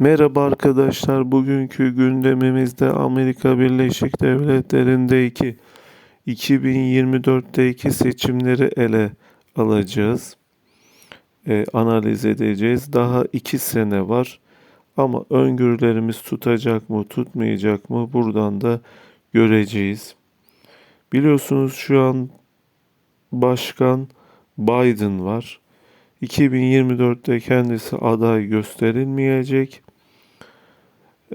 Merhaba arkadaşlar. Bugünkü gündemimizde Amerika Birleşik Devletleri'ndeki 2024'teki seçimleri ele alacağız. Ee, analiz edeceğiz. Daha iki sene var. Ama öngörülerimiz tutacak mı, tutmayacak mı buradan da göreceğiz. Biliyorsunuz şu an Başkan Biden var. 2024'te kendisi aday gösterilmeyecek.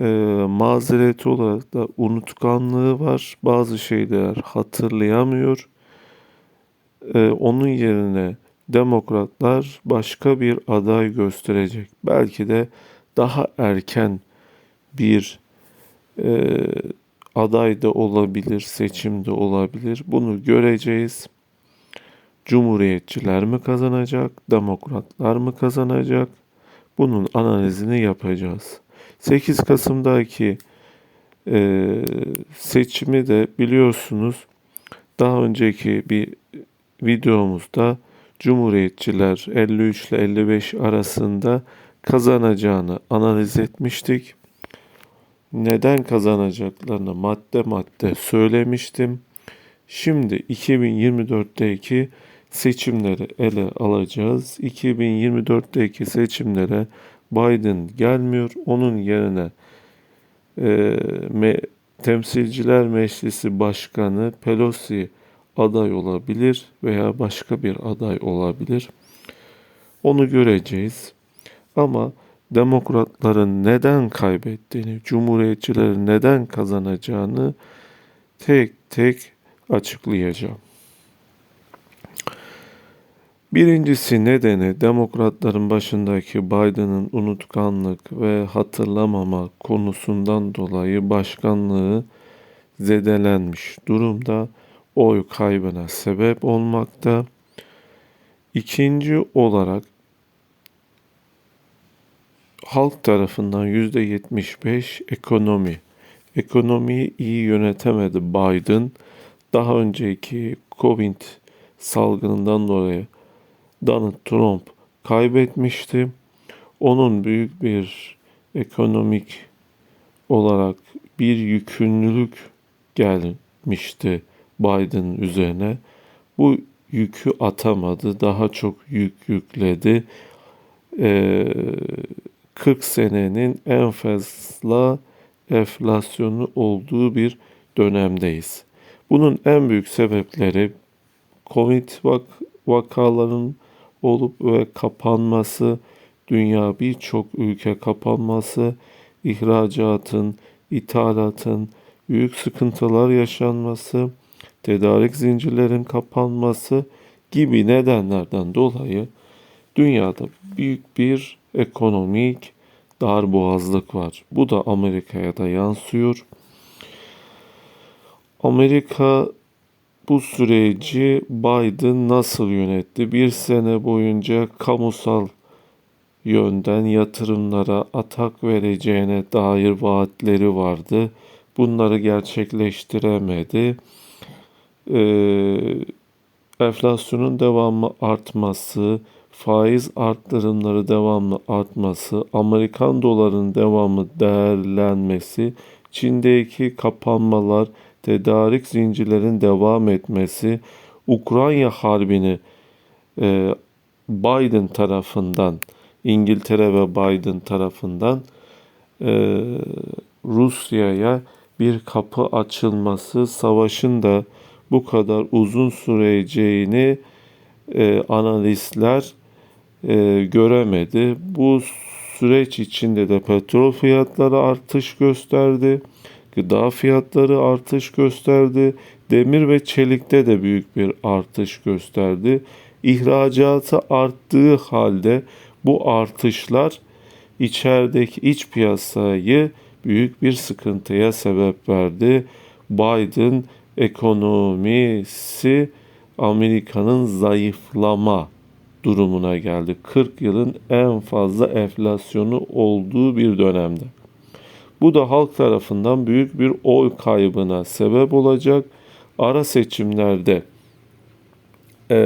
Ee, mazereti olarak da unutkanlığı var. Bazı şeyler hatırlayamıyor. Ee, onun yerine demokratlar başka bir aday gösterecek. Belki de daha erken bir e, aday da olabilir, seçim de olabilir. Bunu göreceğiz. Cumhuriyetçiler mi kazanacak, demokratlar mı kazanacak? Bunun analizini yapacağız. 8 Kasım'daki e, seçimi de biliyorsunuz daha önceki bir videomuzda Cumhuriyetçiler 53 ile 55 arasında kazanacağını analiz etmiştik. Neden kazanacaklarını madde madde söylemiştim. Şimdi 2024'teki seçimleri ele alacağız. 2024'teki seçimlere Biden gelmiyor. Onun yerine e, me, Temsilciler Meclisi Başkanı Pelosi aday olabilir veya başka bir aday olabilir. Onu göreceğiz. Ama demokratların neden kaybettiğini, cumhuriyetçilerin neden kazanacağını tek tek açıklayacağım. Birincisi nedeni demokratların başındaki Biden'ın unutkanlık ve hatırlamama konusundan dolayı başkanlığı zedelenmiş durumda oy kaybına sebep olmakta. İkinci olarak halk tarafından %75 ekonomi. Ekonomiyi iyi yönetemedi Biden. Daha önceki Covid salgınından dolayı Donald Trump kaybetmişti. Onun büyük bir ekonomik olarak bir yükümlülük gelmişti Biden üzerine. Bu yükü atamadı. Daha çok yük yükledi. Ee, 40 senenin en fazla enflasyonu olduğu bir dönemdeyiz. Bunun en büyük sebepleri Covid vak vakaların olup ve kapanması, dünya birçok ülke kapanması, ihracatın, ithalatın büyük sıkıntılar yaşanması, tedarik zincirlerin kapanması gibi nedenlerden dolayı dünyada büyük bir ekonomik darboğazlık var. Bu da Amerika'ya da yansıyor. Amerika bu süreci Biden nasıl yönetti? Bir sene boyunca kamusal yönden yatırımlara atak vereceğine dair vaatleri vardı. Bunları gerçekleştiremedi. Ee, enflasyonun devamlı artması, faiz arttırımları devamlı artması, Amerikan dolarının devamlı değerlenmesi, Çin'deki kapanmalar, tedarik zincirlerin devam etmesi, Ukrayna harbini e, Biden tarafından, İngiltere ve Biden tarafından e, Rusya'ya bir kapı açılması, savaşın da bu kadar uzun süreceğini e, analistler e, göremedi. Bu süreç içinde de petrol fiyatları artış gösterdi. Gıda fiyatları artış gösterdi. Demir ve çelikte de büyük bir artış gösterdi. İhracatı arttığı halde bu artışlar içerideki iç piyasayı büyük bir sıkıntıya sebep verdi. Biden ekonomisi Amerika'nın zayıflama durumuna geldi. 40 yılın en fazla enflasyonu olduğu bir dönemde. Bu da halk tarafından büyük bir oy kaybına sebep olacak. Ara seçimlerde e,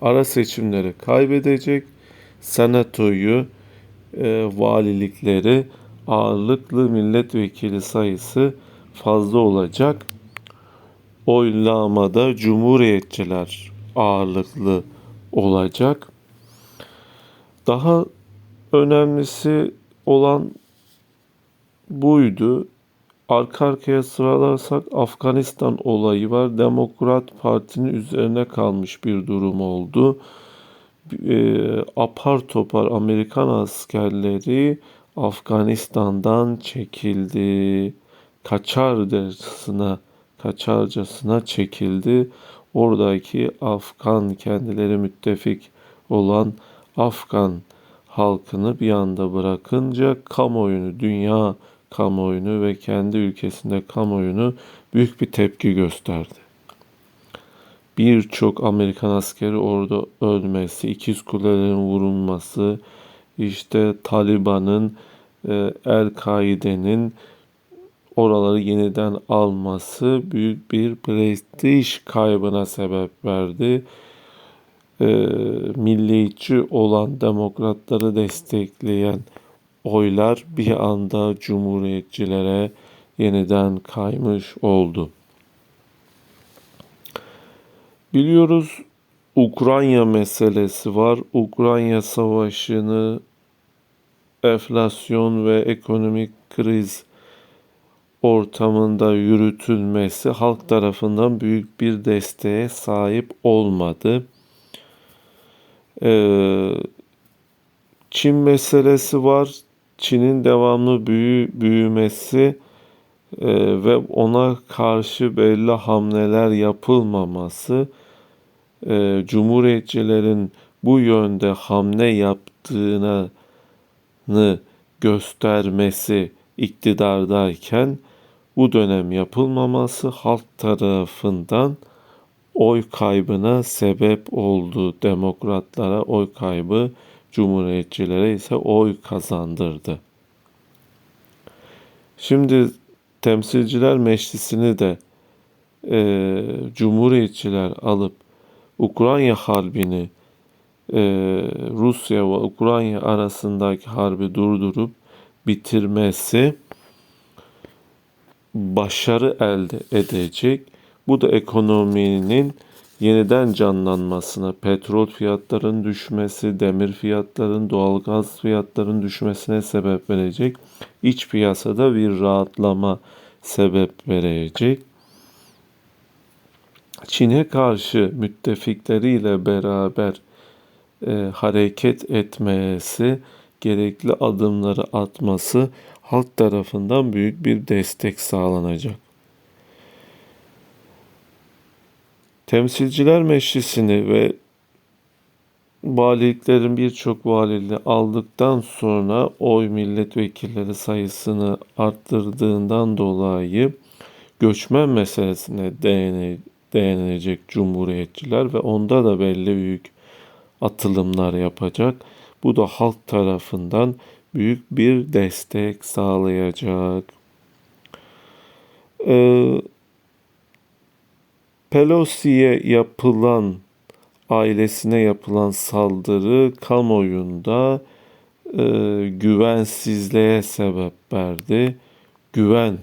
ara seçimleri kaybedecek. Senatoyu, e, valilikleri ağırlıklı milletvekili sayısı fazla olacak. Oylamada cumhuriyetçiler ağırlıklı olacak. Daha önemlisi olan buydu. Arka arkaya sıralarsak Afganistan olayı var. Demokrat Parti'nin üzerine kalmış bir durum oldu. E, apar topar Amerikan askerleri Afganistan'dan çekildi. Kaçarcasına, kaçarcasına çekildi. Oradaki Afgan kendileri müttefik olan Afgan halkını bir anda bırakınca kamuoyunu, dünya kamuoyunu ve kendi ülkesinde kamuoyunu büyük bir tepki gösterdi. Birçok Amerikan askeri orada ölmesi, ikiz kulelerin vurulması, işte Taliban'ın, e, El-Kaide'nin oraları yeniden alması büyük bir prestij kaybına sebep verdi. E, milliyetçi olan demokratları destekleyen oylar bir anda cumhuriyetçilere yeniden kaymış oldu. Biliyoruz Ukrayna meselesi var. Ukrayna savaşını enflasyon ve ekonomik kriz ortamında yürütülmesi halk tarafından büyük bir desteğe sahip olmadı. Ee, Çin meselesi var. Çin'in devamlı büyü, büyümesi e, ve ona karşı belli hamleler yapılmaması, e, cumhuriyetçilerin bu yönde hamle yaptığını göstermesi iktidardayken bu dönem yapılmaması halk tarafından oy kaybına sebep oldu. Demokratlara oy kaybı Cumhuriyetçilere ise oy kazandırdı. Şimdi Temsilciler Meclisi'ni de e, Cumhuriyetçiler alıp Ukrayna Harbi'ni e, Rusya ve Ukrayna arasındaki harbi durdurup bitirmesi başarı elde edecek. Bu da ekonominin yeniden canlanmasına, petrol fiyatlarının düşmesi, demir fiyatlarının, doğalgaz fiyatlarının düşmesine sebep verecek. İç piyasada bir rahatlama sebep verecek. Çin'e karşı müttefikleriyle beraber e, hareket etmesi, gerekli adımları atması halk tarafından büyük bir destek sağlanacak. Temsilciler Meclisi'ni ve valiliklerin birçok valiliği aldıktan sonra oy milletvekilleri sayısını arttırdığından dolayı göçmen meselesine değinecek cumhuriyetçiler ve onda da belli büyük atılımlar yapacak. Bu da halk tarafından büyük bir destek sağlayacak. Ee, Pelosi'ye yapılan ailesine yapılan saldırı kamuoyunda e, güvensizliğe sebep verdi. Güven,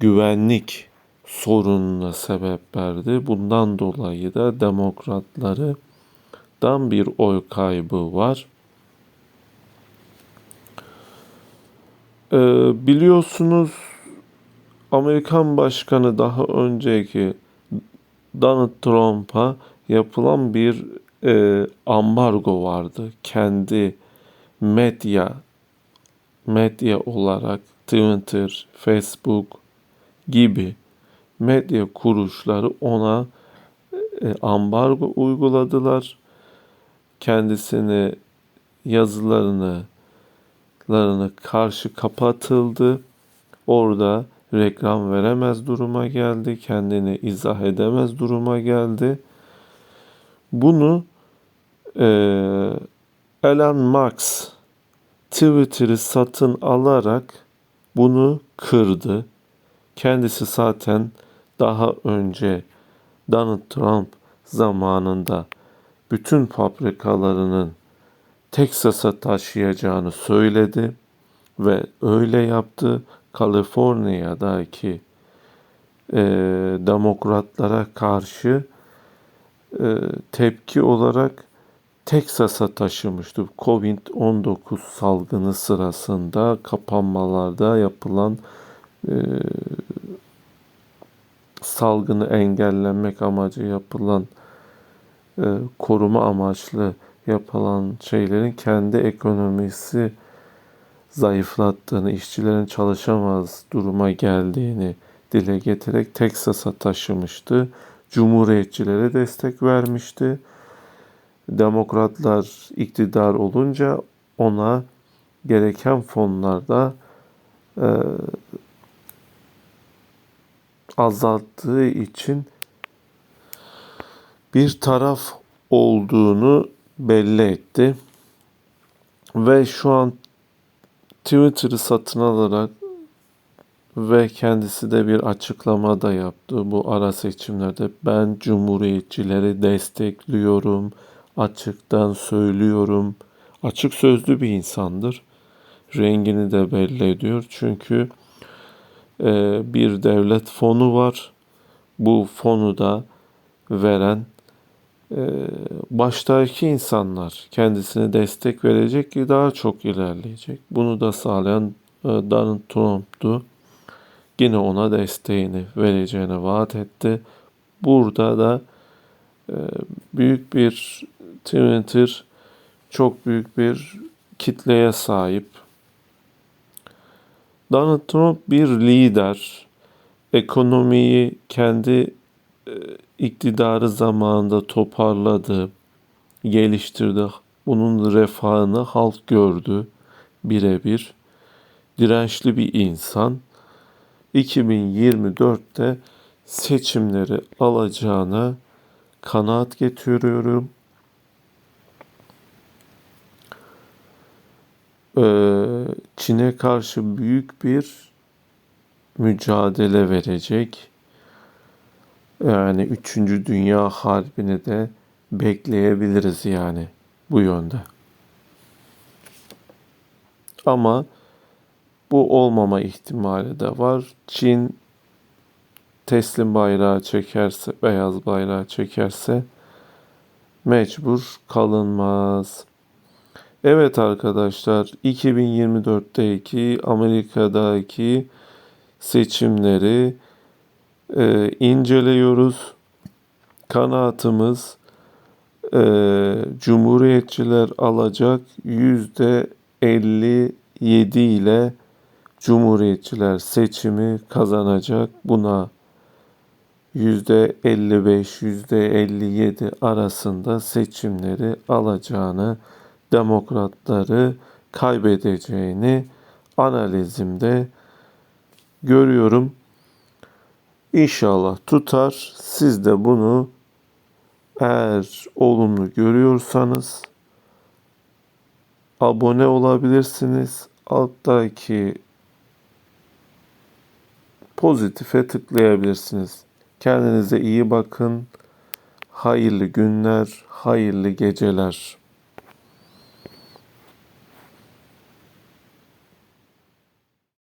güvenlik sorununa sebep verdi. Bundan dolayı da demokratları dan bir oy kaybı var. Ee, biliyorsunuz Amerikan başkanı daha önceki Donald Trump'a yapılan bir e, ambargo vardı. Kendi medya medya olarak Twitter, Facebook gibi medya kuruluşları ona e, ambargo uyguladılar. Kendisini yazılarını karşı kapatıldı. Orada reklam veremez duruma geldi, kendini izah edemez duruma geldi. Bunu e, Elon Musk Twitter'ı satın alarak bunu kırdı. Kendisi zaten daha önce Donald Trump zamanında bütün fabrikalarının Teksas'a taşıyacağını söyledi. ve öyle yaptı. Kaliforniya'daki e, demokratlara karşı e, tepki olarak Teksas'a taşımıştı. Covid-19 salgını sırasında kapanmalarda yapılan e, salgını engellemek amacı yapılan e, koruma amaçlı yapılan şeylerin kendi ekonomisi zayıflattığını, işçilerin çalışamaz duruma geldiğini dile getirerek Teksas'a taşımıştı. Cumhuriyetçilere destek vermişti. Demokratlar iktidar olunca ona gereken fonlarda e, azalttığı için bir taraf olduğunu belli etti. Ve şu an Twitter'ı satın alarak ve kendisi de bir açıklama da yaptı bu ara seçimlerde. Ben cumhuriyetçileri destekliyorum, açıktan söylüyorum. Açık sözlü bir insandır. Rengini de belli ediyor. Çünkü e, bir devlet fonu var. Bu fonu da veren baştaki insanlar kendisine destek verecek ki daha çok ilerleyecek. Bunu da sağlayan e, Donald Trump'tu. Yine ona desteğini vereceğini vaat etti. Burada da e, büyük bir Twitter çok büyük bir kitleye sahip. Donald Trump bir lider. Ekonomiyi kendi e, iktidarı zamanında toparladı, geliştirdi. Bunun refahını halk gördü birebir. Dirençli bir insan. 2024'te seçimleri alacağına kanaat getiriyorum. Ee, Çin'e karşı büyük bir mücadele verecek. Yani 3. Dünya Harbi'ni de bekleyebiliriz yani bu yönde. Ama bu olmama ihtimali de var. Çin teslim bayrağı çekerse, beyaz bayrağı çekerse mecbur kalınmaz. Evet arkadaşlar 2024'teki Amerika'daki seçimleri e, inceliyoruz. Kanaatımız e, Cumhuriyetçiler alacak yüzde 57 ile Cumhuriyetçiler seçimi kazanacak. Buna yüzde 55 yüzde 57 arasında seçimleri alacağını demokratları kaybedeceğini analizimde görüyorum. İnşallah tutar. Siz de bunu eğer olumlu görüyorsanız abone olabilirsiniz. Alttaki pozitife tıklayabilirsiniz. Kendinize iyi bakın. Hayırlı günler, hayırlı geceler.